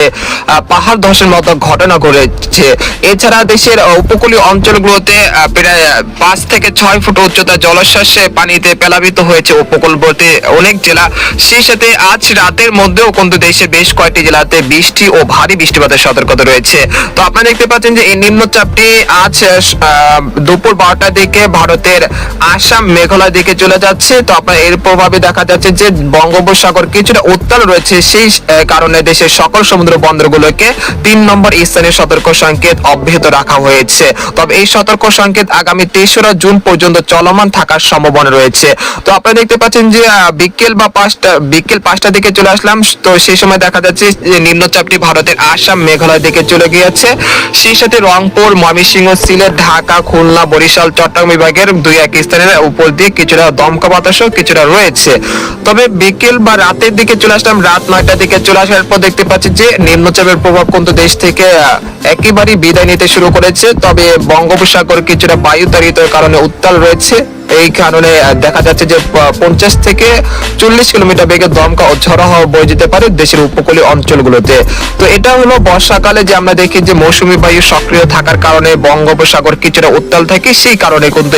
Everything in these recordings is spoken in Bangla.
Yeah. পাহাড় ধসের মতো ঘটনা ঘটেছে। এছাড়া দেশের উপকূলীয় অঞ্চলগুলোতে প্রায় পাঁচ থেকে ছয় ফুট উচ্চতা জলশ্বাসে পানিতে প্লাবিত হয়েছে উপকূলবর্তী অনেক জেলা। সেই সাথে আজ রাতের মধ্যেও কিন্তু দেশে বেশ কয়েকটি জেলাতে বৃষ্টি ও ভারী বৃষ্টিপাতের সতর্কতা রয়েছে। তো আপনারা দেখতে পাচ্ছেন যে এই নিম্নচাপটি আজ দুপুর বারোটার দিকে ভারতের আসাম মেঘালয় দিকে চলে যাচ্ছে। তো আপনার এর প্রভাবে দেখা যাচ্ছে যে বঙ্গোপসাগর কিছুটা উত্তাল রয়েছে। সেই কারণে দেশের সকল সমুদ্র বন্দরগুলোকে তিন নম্বর স্থানে সতর্ক সংকেত অব্যাহত রাখা হয়েছে। তবে এই সতর্ক সংকেত আগামী তেসরা জুন পর্যন্ত চলমান থাকার সম্ভাবনা রয়েছে। তো আপনারা দেখতে পাচ্ছেন যে বিকেল বা পাঁচটা, বিকেল পাঁচটার দিকে চলে আসলাম। তো সেই সময় দেখা যাচ্ছে যে, নিম্নচাপটি ভারতের আসাম মেঘালয় দিকে চলে গিয়েছে। সেই সাথে রংপুর, ময়মনসিংহ, সিলেট, ঢাকা, খুলনা, বরিশাল, চট্টগ্রাম বিভাগের দুই এক স্থানের উপর দিয়ে কিছুটা দমকা বাতাসও কিছুটা রয়েছে। তবে বিকেল বা রাতের দিকে চলে আসলাম। রাত নয়টার দিকে চলে আসার পর দেখতে পাচ্ছি যে, নিম্নচাপের প্রভাব কিন্তু দেশ থেকে একেবারেই বিদায় নিতে শুরু করেছে। তবে বঙ্গোপসাগর কিছুটা বায়ু বায়ুতাড়িত কারণে উত্তাল রয়েছে। এই কারণে দেখা যাচ্ছে যে পঞ্চাশ থেকে চল্লিশ কিলোমিটার বেগে দমকা ও ঝড়ো হাওয়া বয়ে যেতে পারে দেশের উপকূলীয় অঞ্চলগুলোতে। তো এটা হলো বর্ষাকালে যে আমরা দেখি যে মৌসুমী বায়ু সক্রিয় থাকার কারণে বঙ্গোপসাগর কিছুটা উত্তাল থাকে, সেই কারণে কিন্তু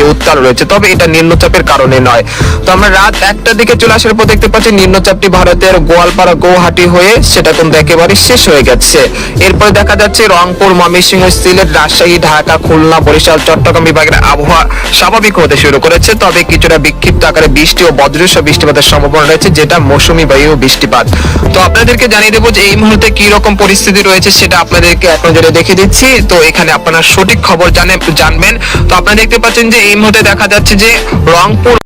এই উত্তাল রয়েছে। তবে এটা নিম্নচাপের কারণে নয়। তো আমরা রাত একটার দিকে চলে আসার পর দেখতে পাচ্ছি নিম্নচাপটি ভারতের গোয়ালপাড়া গৌহাটি হয়ে সেটা কিন্তু একেবারে শেষ হয়ে গেছে। এরপরে দেখা যাচ্ছে রংপুর, ময়মনসিংহ, সিলেট, রাজশাহী, ঢাকা, খুলনা, বরিশাল, চট্টগ্রাম বিভাগের আবহাওয়া স্বাভাবিক হতে শুরু করেছে, তবে কিছুটা বিক্ষিপ্ত আকারে বৃষ্টি ও বজ্রসহ বৃষ্টিপাতের সম্ভাবনা রয়েছে, যেটা মৌসুমি বায়ু বৃষ্টিপাত। তো আপনাদেরকে জানিয়ে দেবো যে এই মুহূর্তে কি রকম পরিস্থিতি রয়েছে সেটা আপনাদেরকে এক নজরে দেখে দিচ্ছি। তো এখানে আপনারা সঠিক খবর জানে জানবেন। তো আপনারা দেখতে পাচ্ছেন যে এই মুহূর্তে দেখা যাচ্ছে যে রংপুর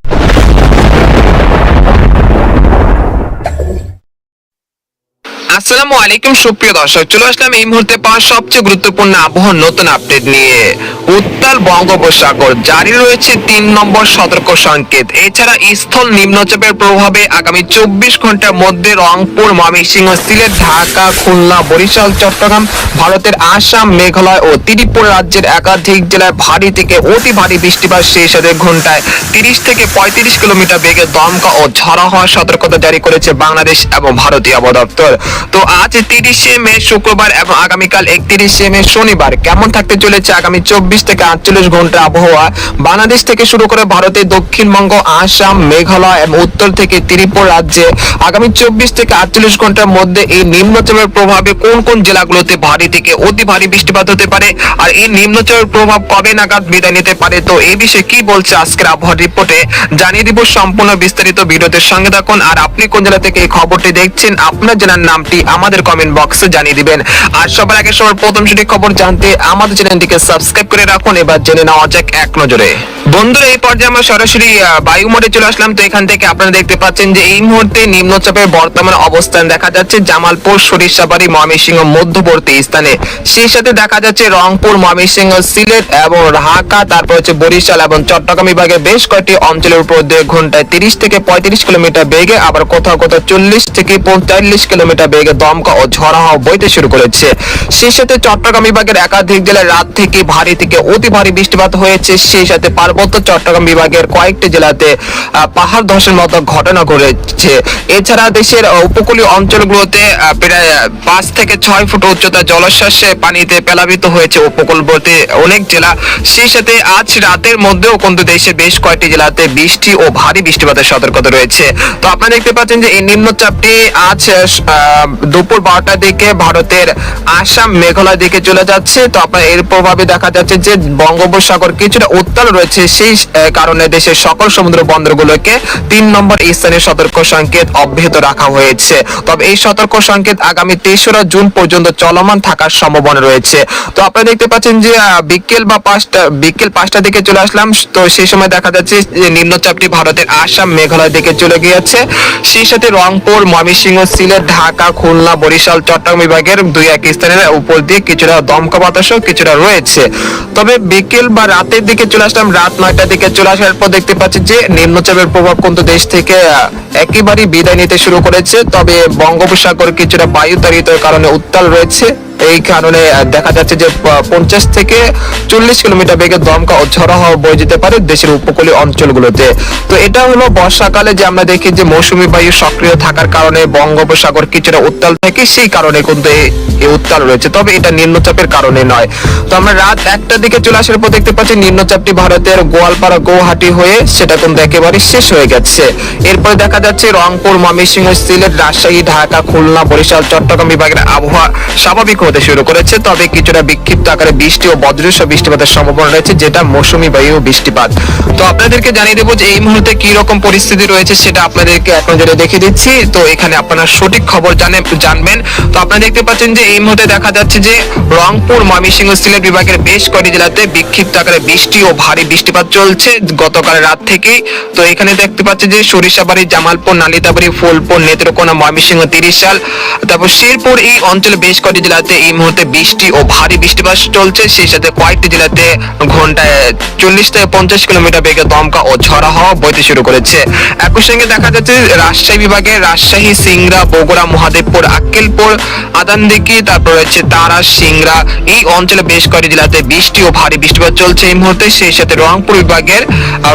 আসসালামু আলাইকুম, সুপ্রিয় দর্শক। চলে আসলাম এই মুহূর্তে পাওয়া সবচেয়ে গুরুত্বপূর্ণ আবহাওয়ার নতুন আপডেট নিয়ে। উত্তাল বঙ্গোপসাগর, জারি রয়েছে তিন নম্বর সতর্ক সংকেত। এছাড়া স্থল নিম্নচাপের প্রভাবে আগামী চব্বিশ ঘণ্টার মধ্যে রংপুর, ময়মনসিংহ, সিলেট, ঢাকা, খুলনা, বরিশাল, চট্টগ্রাম, ভারতের আসাম, মেঘালয় ও ত্রিপুরা রাজ্যের একাধিক জেলায় ভারী থেকে অতি ভারী বৃষ্টিপাত সেই সাথে ঘন্টায় তিরিশ থেকে পঁয়ত্রিশ কিলোমিটার বেগে দমকা ও ঝড়া হওয়ার সতর্কতা জারি করেছে বাংলাদেশ এবং ভারতীয় আবহাওয়া দপ্তর। তো আজ তিরিশে মে শুক্রবার এবং আগামীকাল একত্রিশে মে শনিবার কেমন থাকতে চলেছে আগামী চব্বিশ থেকে আটচল্লিশ ঘণ্টা আবহাওয়া? বাংলাদেশ থেকে শুরু করে ভারতের দক্ষিণবঙ্গ, আসাম, মেঘালয় এবং উত্তর থেকে ত্রিপুরা রাজ্যে আগামী চব্বিশ থেকে আটচল্লিশ ঘণ্টার মধ্যে এই নিম্নচাপের প্রভাবে কোন কোন জেলাগুলোতে ভারী থেকে অতি ভারী বৃষ্টিপাত হতে পারে? আর এই নিম্নচাপের প্রভাব কবে নাগাদ বিদায় নিতে পারে? তো এই বিষয়ে কি বলছে আজকের আবহাওয়া রিপোর্টে? জানিয়ে দিব সম্পূর্ণ বিস্তারিত ভিডিওতে সঙ্গে থাকুন। আর আপনি কোন জেলা থেকে এই খবরটি দেখছেন, আপনার জেলার নামটি আমাদের কমেন্ট বক্সে জানিয়ে দিবেন। আর সবার আগে সবার প্রথম সঠিক খবর জানতে আমাদের চ্যানেলটিকে সাবস্ক্রাইব করে রাখুন, এবার জেনে নেওয়া যাক এক নজরে। বন্ধুরা, এই পর্যায়ে আমরা সরাসরি বায়ু মোডে চলে আসলাম। তো এখান থেকে আপনারা দেখতে পাচ্ছেন যে এই মুহূর্তে নিম্নচাপের বর্তমান অবস্থান দেখা যাচ্ছে। জামালপুর, সরিষাবাড়ি, ময়মনসিংহ, মধ্যবর্তী স্থানে। সেই সাথে দেখা যাচ্ছে রংপুর, ময়মনসিংহ, সিলেট এবং ঢাকা, তারপর হচ্ছে বরিশাল এবং চট্টগ্রাম বিভাগের বেশ কয়েকটি অঞ্চলের উপর দিয়ে ঘন্টায় তিরিশ থেকে পঁয়ত্রিশ কিলোমিটার বেগে, আবার কোথাও কোথাও চল্লিশ থেকে পঁয়তাল্লিশ কিলোমিটার বেগে দমকা ও ঝড়া হাওয়া বইতে শুরু করেছে। সেই সাথে চট্টগ্রাম বিভাগের একাধিক জেলায় রাত থেকে ভারী থেকে অতি ভারী বৃষ্টিপাত হয়েছে। সেই সাথে পার্বত্য চট্টগ্রাম বিভাগের কয়েকটি জেলাতে পাহাড় ধসের মতো ঘটনা ঘটেছে। এছাড়া দেশের উপকূলীয় অঞ্চলগুলোতে প্রায় পাঁচ থেকে ছয় ফুট উচ্চতা জলশ্বাসে পানিতে প্লাবিত হয়েছে উপকূলবর্তী অনেক জেলা। সেই সাথে আজ রাতের মধ্যেও কিন্তু দেশের বেশ কয়েকটি জেলাতে বৃষ্টি ও ভারী বৃষ্টিপাতের সতর্কতা রয়েছে। তো আপনারা দেখতে পাচ্ছেন যে এই নিম্নচাপটি আজ দুপুর বারোটার দিকে ভারতের আসাম মেঘালয় দিকে চলে যাচ্ছে। তো আপনার এর প্রভাবে দেখা যাচ্ছে যে বঙ্গোপসাগর কিছুটা উত্তাল রয়েছে, সেই কারণে দেশের সকল সমুদ্র বন্দরগুলোকে তিন নম্বর স্থানে সতর্ক সংকেত অব্যাহত রাখা হয়েছে। তবে এই সতর্ক সংকেত আগামী তেসরা জুন পর্যন্ত চলমান থাকার সম্ভাবনা রয়েছে। তো আপনারা দেখতে পাচ্ছেন যে বিকেল বা পাঁচটা, বিকেল পাঁচটার দিকে চলে আসলাম। তো সেই সময় দেখা যাচ্ছে যে নিম্নচাপটি ভারতের আসাম, মেঘালয় দিকে চলে গিয়েছে। সেই সাথে রংপুর, ময়মনসিংহ, সিলেট, ঢাকা, খুলনা বরিশাল, চট্টগ্রাম বিভাগের দুই এক স্থানের উপর দিয়ে কিছুটা দমকা বাতাসও কিছুটা রয়েছে। তবে বিকেল বা রাতের দিকে চলে আসলাম, রাত নয়টার দিকে চলে আসার পর দেখতে পাচ্ছি যে নিম্নচাপের প্রভাব কিন্তু দেশ থেকে একেবারেই বিদায় নিতে শুরু করেছে। তবে বঙ্গোপসাগর কিছুটা বায়ু বায়ুতাড়িত কারণে উত্তাল রয়েছে। এই কারণে দেখা যাচ্ছে যে পঞ্চাশ থেকে চল্লিশ কিলোমিটার বেগে দমকা ও ঝড়ো হাওয়া বয়ে যেতে পারে দেশের উপকূলীয় অঞ্চলগুলোতে। তো এটা হলো বর্ষাকালে যে আমরা দেখি যে মৌসুমী বায়ু সক্রিয় থাকার কারণে বঙ্গোপসাগর কিছুটা উত্তাল থাকে, সেই কারণে কিন্তু এই- উত্তাল রয়েছে। তবে এটা নিম্নচাপের কারণে নয়। তো আমরা রাত একটার দিকে চলে আসার পর দেখতে পাচ্ছি নিম্নচাপটি ভারতের গোয়ালপাড়া গৌহাটি হয়ে সেটা কিন্তু একেবারে শেষ হয়ে গেছে। এরপরে দেখা যাচ্ছে রংপুর, ময়মনসিংহ, সিলেট, রাজশাহী, ঢাকা, খুলনা, বরিশাল, চট্টগ্রাম বিভাগের আবহাওয়া স্বাভাবিক হতে শুরু করেছে, তবে কিছুটা বিক্ষিপ্ত আকারে বৃষ্টি ও বজ্রসহ বৃষ্টিপাতের সম্ভাবনা রয়েছে, যেটা মৌসুমী বায়ু বৃষ্টিপাত। তো আপনাদেরকে জানিয়ে দেবো যে এই মুহূর্তে কি রকম পরিস্থিতি রয়েছে সেটা আপনাদেরকে এক নজরে দেখে দিচ্ছি। তো এখানে আপনারা সঠিক খবর জানে, জানবেন। তো আপনারা দেখতে পাচ্ছেন যে এই মুহূর্তে দেখা যাচ্ছে যে রংপুর ময়মনসিংহ সিলেট বিভাগের বেশ কয়েকটি জেলাতে বিক্ষিপ্ত আকারে বৃষ্টি ও ভারী বৃষ্টিপাত চলছে গতকাল রাত থেকেই। তো এখানে দেখতে পাচ্ছি যে সরিষাবাড়ি, জামালপুর, নালিতাবাড়ি, ফুলপুর, নেত্রকোনা, ময়মনসিংহ তিরিশ সাল, তারপর শেরপুর এই অঞ্চলে বেশ কয়েকটি জেলাতে এই মুহূর্তে বৃষ্টি ও ভারী বৃষ্টিপাত চলছে। সেই সাথে কয়েকটি জেলাতে ঘন্টায় চল্লিশ থেকে পঞ্চাশ কিলোমিটার বেগে দমকা ও ঝড়া হাওয়া বইতে শুরু করেছে। একই সঙ্গে দেখা যাচ্ছে রাজশাহী বিভাগে রাজশাহী, সিংড়া, বগুড়া, মহাদেবপুর, আক্কেলপুর আদানদিকি তারপর রয়েছে তারা, সিংড়া। এই অঞ্চলে বেশ কয়েকটি জেলাতে বৃষ্টি ও ভারী বৃষ্টিপাত চলছে এই মুহূর্তে। সেই সাথে রংপুর বিভাগের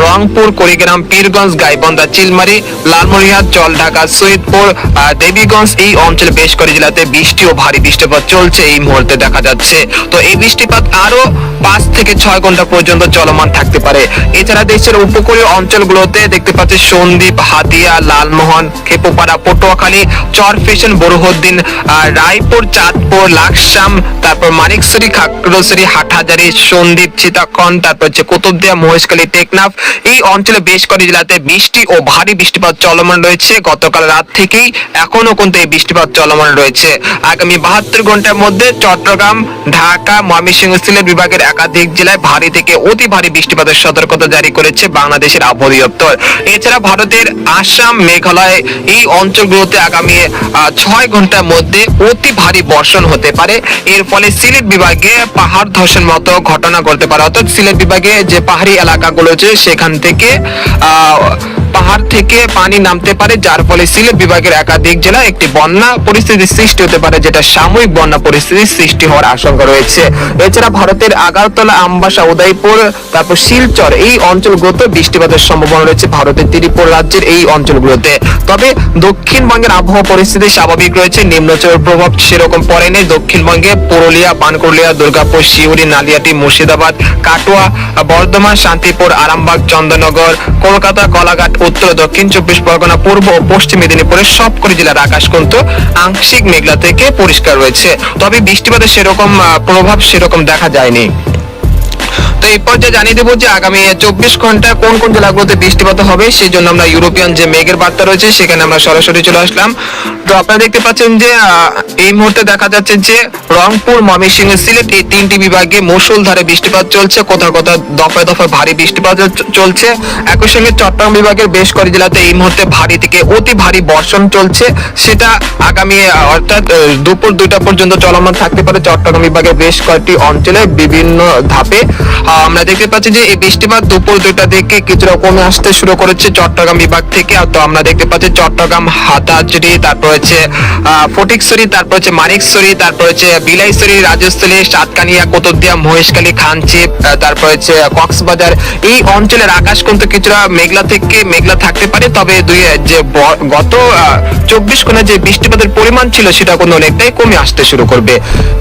রংপুর, কুড়িগ্রাম, পীরগঞ্জ, গাইবন্ধা, চিলমারি, লালমনিরহাট, জলঢাকা, সৈয়দপুর দেবীগঞ্জ এই অঞ্চলে বেশ কয়েকটি জেলাতে বৃষ্টি ও ভারী বৃষ্টিপাত চলছে এই মুহূর্তে দেখা যাচ্ছে। তো এই বৃষ্টিপাত আরও পাঁচ থেকে ছয় ঘণ্টা পর্যন্ত চলমান থাকতে পারে। এছাড়া দেশের উপকূলীয় অঞ্চলগুলোতে দেখতে পাচ্ছি সন্দ্বীপ, হাতিয়া, লালমোহন, খেপুপাড়া, পটুয়াখালী, চরফেশন বরুহদ্দিন রায়পুর, চাঁদপুর, লাকসাম, তারপর মানিকছড়ি খাগড়াছড়ি হাটহাজারি, সন্দ্বীপ সীতাকন তারপর হচ্ছে কুতুবদিয়া, মহেশখালী, টেকনাফ। এই অঞ্চলে বেশ কয়েকটি জেলাতে বৃষ্টি ও ভারী বৃষ্টিপাত চলমান রয়েছে। গতকাল রাত থেকেই এখনও কিন্তু এই বৃষ্টিপাত চলমান রয়েছে। আগামী বাহাত্তর ঘণ্টার মধ্যে চট্টগ্রাম, ঢাকা, ময়মনসিংহ, সিলেট বিভাগের একাধিক জেলায় ভারী থেকে অতি ভারী বৃষ্টিপাতের সতর্কতা জারি করেছে বাংলাদেশের আবহাওয়া দপ্তর। এছাড়া ভারতের আসাম, মেঘালয় এই অঞ্চলগুলোতে আগামী ছয় ঘণ্টার মধ্যে অতি ভারী বর্ষণ হতে পারে। এর ফলে সিলেট বিভাগে পাহাড় ধসের মতো ঘটনা ঘটতে পারে। অর্থাৎ সিলেট বিভাগে যে পাহাড়ি এলাকাগুলো আছে সেখান থেকে থেকে পানি নামতে পারে, যার ফলে সিলেট বিভাগের একাধিক জেলা একটি বন্যা পরিস্থিতির সৃষ্টি হতে পারে, যেটা সাময়িক বন্যা পরিস্থিতির সৃষ্টি হওয়ার আশঙ্কা রয়েছে। এছাড়া ভারতের আগারতলা, আমবাসা, উদয়পুর, তারপর শিলচর এই অঞ্চলগুলোতে বৃষ্টিপাতের সম্ভাবনা রয়েছে। ভারতের ত্রিপুরা রাজ্যের এই অঞ্চলগুলোতে। তবে দক্ষিণবঙ্গের আবহাওয়া পরিস্থিতি স্বাভাবিক রয়েছে, নিম্নচাপের প্রভাব সেরকম পড়েনি। দক্ষিণবঙ্গে পুরুলিয়া বানকুরলিয়া দুর্গাপুর শিউরি নালিয়াটি, মুর্শিদাবাদ, কাটোয়া, বর্ধমান, শান্তিপুর, আরামবাগ চন্দ্রনগর কলকাতা, কলাঘাট, উত্তর, দক্ষিণ চব্বিশ পরগনা, পূর্ব ও পশ্চিম মেদিনীপুরের সবকটি জেলার আকাশ কিন্তু আংশিক মেঘলা থেকে পরিষ্কার রয়েছে। তবে বৃষ্টিপাতের সেরকম প্রভাব সেরকম দেখা যায়নি। এই পর্যায়ে জানিয়ে দেবো যে আগামী চব্বিশ ঘণ্টা কোন কোন জেলাগুলোতে বৃষ্টিপাত হবে, সেই জন্য আমরা ইউরোপিয়ান যে মেঘের বার্তা রয়েছে, সেখানে আমরা সরাসরি চলে আসলাম। তো আপনারা দেখতে পাচ্ছেন যে এই মুহূর্তে দেখা যাচ্ছে যে রংপুর, ময়মনসিংহ সিলেট এই তিনটি বিভাগে মুষলধারে বৃষ্টিপাত চলছে, কোথাও কোথাও দফায় দফায় ভারী বৃষ্টিপাত চলছে। একই সঙ্গে চট্টগ্রাম বিভাগের বেশ কয়েকটি জেলাতে এই মুহূর্তে ভারী থেকে অতি ভারী বর্ষণ চলছে। সেটা আগামী অর্থাৎ দুপুর দুইটা পর্যন্ত চলমান থাকতে পারে। চট্টগ্রাম বিভাগের বেশ কয়েকটি অঞ্চলে বিভিন্ন ধাপে আমরা দেখতে পাচ্ছি যে এই বৃষ্টিপাত দুপুর দুইটা থেকে কিছুটা কমে আসতে শুরু করেছে চট্টগ্রাম বিভাগ থেকে। আর তো আমরা দেখতে পাচ্ছি চট্টগ্রাম হাতাচুরি তারপর হচ্ছে ফটিকছড়ি, তারপর হচ্ছে মানিকছড়ি, তারপর হচ্ছে বিলাইছড়ি, রাজস্থলী, সাতকানিয়া, কোতদিয়া, মহেশখালী, খানচিপ তারপর হচ্ছে কক্সবাজার। এই অঞ্চলের আকাশ কিন্তু কিছুটা মেঘলা থেকে মেঘলা থাকতে পারে, তবে দুই, যে গত চব্বিশ ঘণ্টা যে বৃষ্টিপাতের পরিমাণ ছিল সেটা কিন্তু অনেকটাই কমে আসতে শুরু করবে।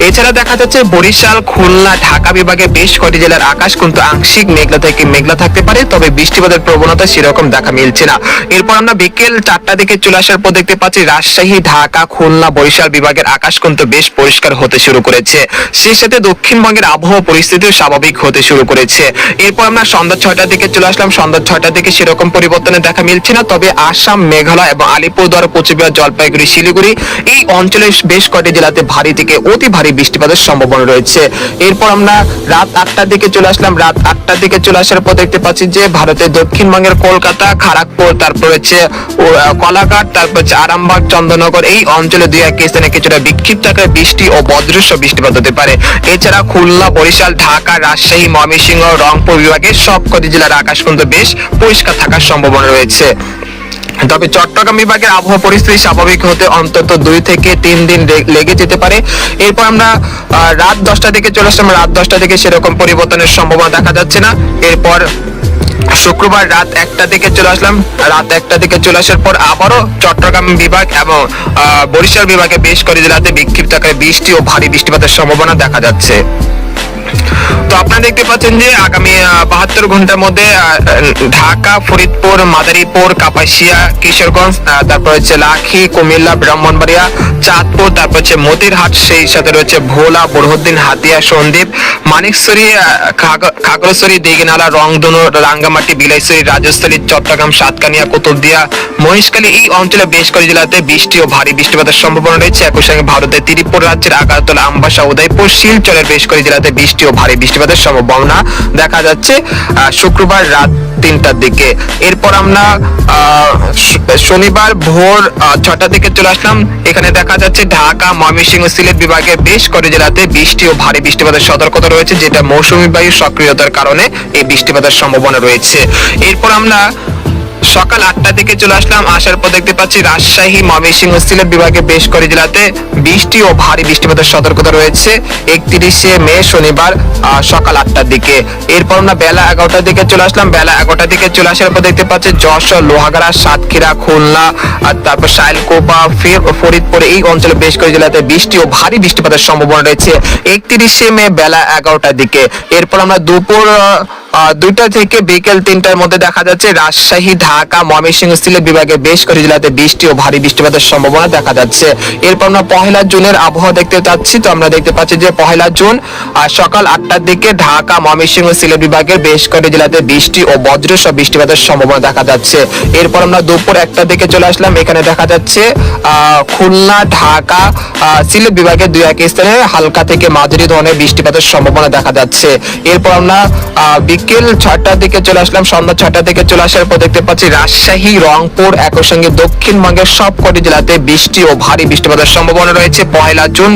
এছাড়া দেখা যাচ্ছে বরিশাল, খুলনা, ঢাকা বিভাগে বেশ কয়েকটি জেলার আকাশ কিন্তু আংশিক মেঘলা থেকে মেঘলা থাকতে পারে, তবে বৃষ্টিপাতের প্রবণতা সেরকম দেখা মিলছে না। এরপর আমরা বিকেল চারটা দিকে চলে আসার পর দেখতে পাচ্ছি রাজশাহী, ঢাকা, খুলনা, বরিশাল বিভাগের আকাশ কিন্তু বেশ পরিষ্কার হতে শুরু করেছে। সেই সাথে দক্ষিণবঙ্গের আবহাওয়া পরিস্থিতিও স্বাভাবিক হতে শুরু করেছে। এরপর আমরা সন্ধ্যা ছয়টার দিকে চলে আসলাম। সন্ধ্যা ছয়টার দিকে সেরকম পরিবর্তনের দেখা মিলছে না, তবে আসাম, মেঘালয় এবং আলিপুরদুয়ার, কোচবিহার, জলপাইগুড়ি, শিলিগুড়ি এই অঞ্চলের বেশ কয়েকটি জেলাতে ভারী থেকে অতি ভারী বৃষ্টিপাতের সম্ভাবনা রয়েছে। এরপর আমরা রাত আটটার দিকে চলে আসলাম। রাত আটটার দিকে চলে আসার পর দেখতে পাচ্ছি যে ভারতের দক্ষিণবঙ্গের কলকাতা খড়গপুর তারপর হচ্ছে কলাঘাট, তারপর হচ্ছে আরামবাগ, চন্দ্রনগর এই অঞ্চলে দুই এক স্থানে কিছুটা বিক্ষিপ্ত আকারে বৃষ্টি ও বজ্রস্ব বৃষ্টিপাত হতে পারে। এছাড়া খুলনা, বরিশাল, ঢাকা, রাজশাহী, ময়মনসিংহ, রংপুর বিভাগের সবকটি জেলার আকাশ কিন্তু বেশ পরিষ্কার থাকার সম্ভাবনা রয়েছে। তবে চট্টগ্রাম বিভাগের আবহাওয়া পরিস্থিতি স্বাভাবিক হতে অন্তত দুই থেকে তিন দিন লেগে যেতে পারে। এরপর আমরা রাত দশটা থেকে চলে আসলাম। রাত দশটা থেকে সেরকম পরিবর্তনের সম্ভাবনা দেখা যাচ্ছে না। এরপর শুক্রবার রাত একটা থেকে চলে আসলাম। রাত একটা থেকে চলে আসার পর আবারও চট্টগ্রাম বিভাগ এবং বরিশাল বিভাগে বেশ করে জেলাতে বিক্ষিপ্ত বৃষ্টি ও ভারী বৃষ্টিপাতের সম্ভাবনা দেখা যাচ্ছে। তো আপনারা দেখতে পাচ্ছেন যে আগামী বাহাত্তর ঘণ্টার মধ্যে ঢাকা, ফরিদপুর, মাদারীপুর, কাপাসিয়া, কিশোরগঞ্জ তারপর হচ্ছে লাখি, কুমিল্লা, ব্রাহ্মণবাড়িয়া, চাঁদপুর, তারপর হচ্ছে মতিরহাট, সেই সাথে রয়েছে ভোলা, বরহুদ্দিন, হাতিয়া, সন্দ্বীপ মানিকছড়ি খাগড়াছড়ি দিঘিনালা রংধনু, রাঙ্গামাটি, বিলাইছড়ি, রাজস্থলী, চট্টগ্রাম, সাতকানিয়া, কুতুবদিয়া, মহেশখালী, এই অঞ্চলে বেশ করে জেলাতে বৃষ্টি ও ভারী বৃষ্টিপাতের সম্ভাবনা রয়েছে। একই সঙ্গে ভারতের ত্রিপুরা রাজ্যের আগারতলা, আমবাসা, উদয়পুর, শিলচরের বেশ করে জেলাতে বৃষ্টি ও ভারী বৃষ্টিপাতের সম্ভাবনা দেখা যাচ্ছে শুক্রবার রাত তিনটার দিকে। এরপর আমরা শনিবার ভোর ছটার দিকে চলে আসলাম। এখানে দেখা যাচ্ছে ঢাকা, ময়মনসিংহ সিলেট বিভাগে বেশ করে জেলাতে বৃষ্টি ও ভারী বৃষ্টিপাতের সতর্কতা রয়েছে, যেটা মৌসুমী বায়ুর সক্রিয়তার কারণে এই বৃষ্টিপাতের সম্ভাবনা রয়েছে। এরপর আমরা সকাল আটটা থেকে চলে আসলাম। আসার পর দেখতে পাচ্ছি রাজশাহী ময়মনসিংহ সিলেট বিভাগে বেশ করে জেলাতে বৃষ্টি ও ভারী বৃষ্টিপাতের সতর্কতা রয়েছে। একত্রিশে মে শনিবার সকাল আটটার দিকে। এরপর আমরা বেলা এগারোটার দিকে চলে আসলাম। বেলা এগারোটার দিকে চলে আসার পর দেখতে পাচ্ছি যশোর, লোহাগাড়া, সাতক্ষীরা, খুলনা, আর তারপর ফের, ফরিদপুর এই অঞ্চলে বেশ করে জেলাতে বৃষ্টি ও ভারী বৃষ্টিপাতের সম্ভাবনা রয়েছে। একত্রিশে মে বেলা এগারোটার দিকে। এরপর আমরা দুপুর দুইটা থেকে বিকেল তিনটার মধ্যে দেখা যাচ্ছে রাজশাহী ঢাকা ময়মনসিংহ সিলেট বিভাগে বেশ করে জেলাতে বৃষ্টি ও ভারী বৃষ্টিপাতের সম্ভাবনা দেখা যাচ্ছে। এরপর আমরা পহেলা জুনের আবহাওয়া দেখতে পাচ্ছি তো আমরা দেখতে পাচ্ছি যে পহেলা জুন সকাল আটটার দিকে ঢাকা ময়মনসিংহ সিলেট বিভাগের বেশ করে জেলাতে বৃষ্টি ও বজ্র সহ বৃষ্টিপাতের সম্ভাবনা দেখা যাচ্ছে। এরপর আমরা দুপুর একটার দিকে চলে আসলাম। এখানে দেখা যাচ্ছে খুলনা, ঢাকা সিলেট বিভাগের দুই এক স্থানে হালকা থেকে মাঝারি ধরনের বৃষ্টিপাতের সম্ভাবনা দেখা যাচ্ছে। এরপর আমরা বিকেল ছয়টার দিকে চলে আসলাম। সন্ধ্যা ছয়টার দিকে চলে আসার পর দেখতে পাচ্ছি রাজশাহী, রংপুর, একই সঙ্গে দক্ষিণবঙ্গের সবকটি জেলাতে বৃষ্টি ও ভারী বৃষ্টিপাতের সম্ভাবনা রয়েছে পয়লা জুন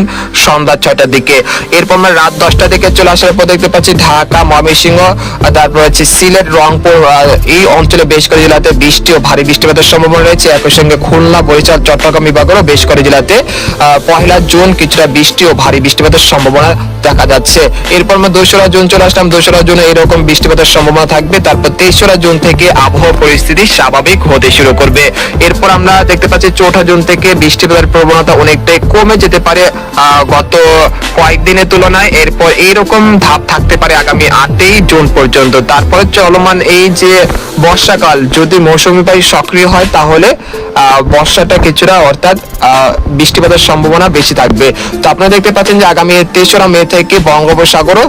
সন্ধ্যা ছয়টার দিকে। এরপর আমরা রাত দশটা থেকে চলে আসার পর দেখতে পাচ্ছি ঢাকা, ময়মনসিংহ, তারপর হচ্ছে সিলেট, রংপুর এই অঞ্চলে বেশ করে জেলাতে বৃষ্টি ও ভারী বৃষ্টিপাতের সম্ভাবনা রয়েছে। একই সঙ্গে খুলনা, বরিশাল, চট্টগ্রাম বিভাগেরও বেশ করে জেলাতে পহেলা জুন কিছুটা বৃষ্টি ও ভারী বৃষ্টিপাতের সম্ভাবনা দেখা যাচ্ছে। এরপর আমরা দোসরা জুন চলে আসলাম। দোসরা জুনে এরকম বৃষ্টিপাতের সম্ভাবনা থাকবে। তারপর তেসরা জুন থেকে আবহাওয়া পরিস্থিতি স্বাভাবিক হতে শুরু করবে। এরপর আমরা দেখতে পাচ্ছি চৌঠা জুন থেকে বৃষ্টিপাতের প্রবণতা অনেকটাই কমে যেতে পারে গত কয়েকদিনের তুলনায়। এরপর এইরকম ধাপ থাকতে পারে আগামী আটই জুন পর্যন্ত। তারপরে চলমান এই যে বর্ষাকাল, যদি মৌসুমী বায়ু সক্রিয় হয়, তাহলে বর্ষাটা কিছুটা অর্থাৎ বৃষ্টিপাতের সম্ভাবনা বেশি থাকবে। তো আপনারা দেখতে পাচ্ছেন যে আগামী তেসরা মে থেকে বঙ্গোপসাগরও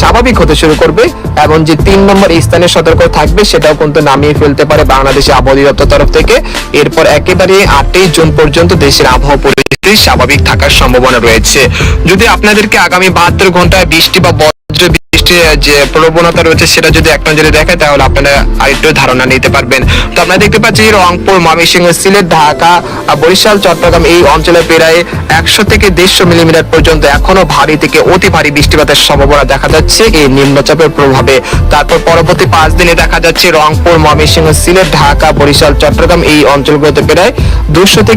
স্বাভাবিক হতে শুরু করবে। এবং যে তিন নম্বর স্থানে সতর্ক থাকবে, সেটাও কিন্তু নামিয়ে ফেলতে পারে বাংলাদেশের আবহাওয়া দপ্তর তরফ থেকে। এরপর একেবারে আটই জুন পর্যন্ত দেশের আবহাওয়া পরিস্থিতি স্বাভাবিক থাকার সম্ভাবনা রয়েছে। যদি আপনাদেরকে আগামী বাহাত্তর ঘন্টায় বৃষ্টি বা বজ্র যে প্রবণতা রয়েছে সেটা যদি এক নজরে দেখে তাহলে আপনারা আরেকটু ধারণা নিতে পারবেন। তো আপনারা দেখতে পাচ্ছি রংপুর, ময়মনসিংহ, সিলেট, ঢাকা, বরিশাল, চট্টগ্রাম এই অঞ্চলে প্রায় একশো থেকে দেড়শো মিলিমিটার পর্যন্ত এখনও ভারী থেকে অতি ভারী বৃষ্টিপাতের সম্ভাবনা দেখা যাচ্ছে। এই নিম্নচাপের প্রভাবে তারপর পরবর্তী পাঁচ দিনে দেখা যাচ্ছে রংপুর, ময়মনসিংহ, সিলেট, ঢাকা, বরিশাল, চট্টগ্রাম এই অঞ্চলগুলোতে প্রায় দুশো থেকে